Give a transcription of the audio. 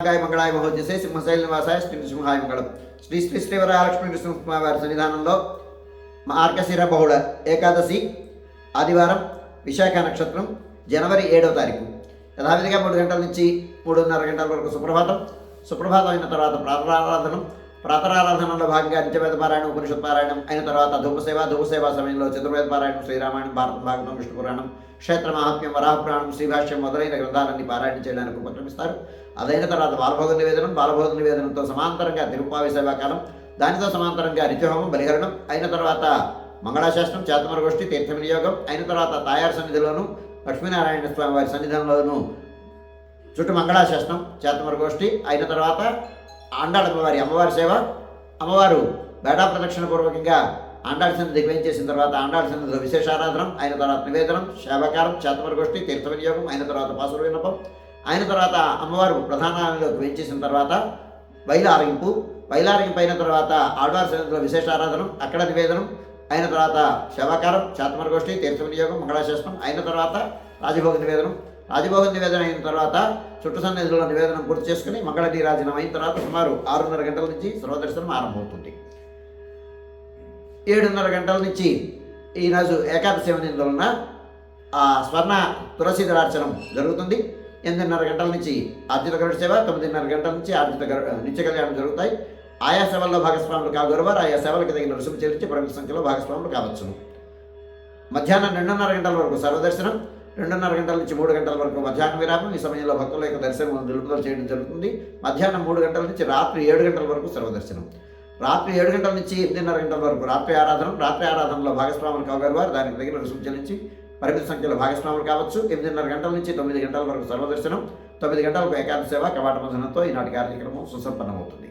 మంగళాయ మంగళాయ మహోజసే సింహశైల నివాసాయ శ్రీ నృసింహాయ మంగళం. శ్రీ శ్రీ శ్రీ వరలక్ష్మీ నృసింహ వారి సన్నిధానంలో మార్గశిర బహుళ ఏకాదశి ఆదివారం విశాఖ నక్షత్రం జనవరి ఏడవ తారీఖు. యథావిధిగా మూడు గంటల నుంచి మూడున్నర గంటల వరకు సుప్రభాతం. సుప్రభాతం అయిన తర్వాత ప్రాతరారాధనం ప్రాతరారాధనలో భాగంగా నిత్యవేద పారాయణం ఉపనిషత్ పారాయణం అయిన తర్వాత ధూపసేవ ధూపసేవ సమయంలో చతుర్వేద పారాయణం శ్రీరామాయణం భారత భాగవతం విష్ణు పురాణం క్షేత్ర మహాత్మ్యం వరాహపురాణం శ్రీభాష్యం మొదలైన గ్రంథాలన్నీ పారాయణ చేయడానికి ఉపక్రమిస్తారు. అదైన తర్వాత బాలభోగ నివేదనం బాలభోగ నివేదనంతో సమాంతరంగా తిరుపావి సేవాకాలం దానితో సమాంతరంగా నిత్యహోమం బలిహరణం అయిన తర్వాత మంగళాశాస్త్రం చేతమర గోష్ఠి తీర్థ వినియోగం అయిన తర్వాత తాయారు సన్నిధిలోను లక్ష్మీనారాయణ స్వామి వారి సన్నిధిలోను చుట్టూ మంగళాశాస్త్రం చేతమర గోష్ఠి అయిన తర్వాత ఆండాళ అమ్మవారి అమ్మవారి సేవ. అమ్మవారు బేడా ప్రదక్షిణ పూర్వకంగా ఆండాళ సన్నిధి చేసిన తర్వాత ఆండాళ సన్నిధిలో విశేషారాధనం ఆయన తర్వాత నివేదనం సేవాకారం చేతమర గోష్ఠి తీర్థ వినియోగం అయిన తర్వాత పాసురు విన్నపం. అయిన తర్వాత అమ్మవారు ప్రధానాలయంలోకి వేయించేసిన తర్వాత బయలారగింపు బయలారగింపు అయిన తర్వాత ఆడవారి సన్నిధిలో విశేషారాధనం అక్కడ నివేదనం అయిన తర్వాత శవాకారం చేతమర గోష్ఠి తీర్థ వినియోగం మంగళాశాస్త్రం అయిన తర్వాత రాజభోగ నివేదనం. ఆదిభవన్ నివేదన అయిన తర్వాత చుట్టు సన్నిధిలో నివేదనం పూర్తి చేసుకుని మంగళ నీరాజనం అయిన తర్వాత సుమారు ఆరున్నర గంటల నుంచి సర్వదర్శనం ఆరంభమవుతుంది. ఏడున్నర గంటల నుంచి ఈరోజు ఏకాదశి వలన ఆ స్వర్ణ తులసి దళార్చనం జరుగుతుంది. ఎనిమిదిన్నర గంటల నుంచి ఆర్జిత గరుడ సేవ తొమ్మిదిన్నర గంటల నుంచి ఆర్జిత గరు నిత్య కళ్యాణం జరుగుతాయి. ఆయా సేవల్లో భాగస్వాములు కాగొరవారు ఆయా సేవలకు తగిన రుసుము చెల్లించి పరిమిత సంఖ్యలో భాగస్వాములు కావచ్చును. మధ్యాహ్నం రెండున్నర గంటల వరకు సర్వదర్శనం రెండున్నర గంటల నుంచి మూడు గంటల వరకు మధ్యాహ్నం విరామం. ఈ సమయంలో భక్తుల యొక్క దర్శనం నిలుపుదల చేయడం జరుగుతుంది. మధ్యాహ్నం మూడు గంటల నుంచి రాత్రి ఏడు గంటల వరకు సర్వదర్శనం రాత్రి ఏడు గంటల నుంచి ఎనిమిదిన్నర గంటల వరకు రాత్రి ఆరాధన. రాత్రి ఆరాధనలో భాగస్వాములు కాగలవారు దానికి తగిన రుసుము చెల్లించి పరిమిత సంఖ్యలో భాగస్వాములు కావచ్చు. ఎనిమిదిన్నర గంటల నుంచి తొమ్మిది గంటల వరకు సర్వదర్శనం తొమ్మిది గంటలకు ఏకాదశి సేవ కవాట మధనంతో ఈనాటి కార్యక్రమం సుసంపన్నమవుతుంది.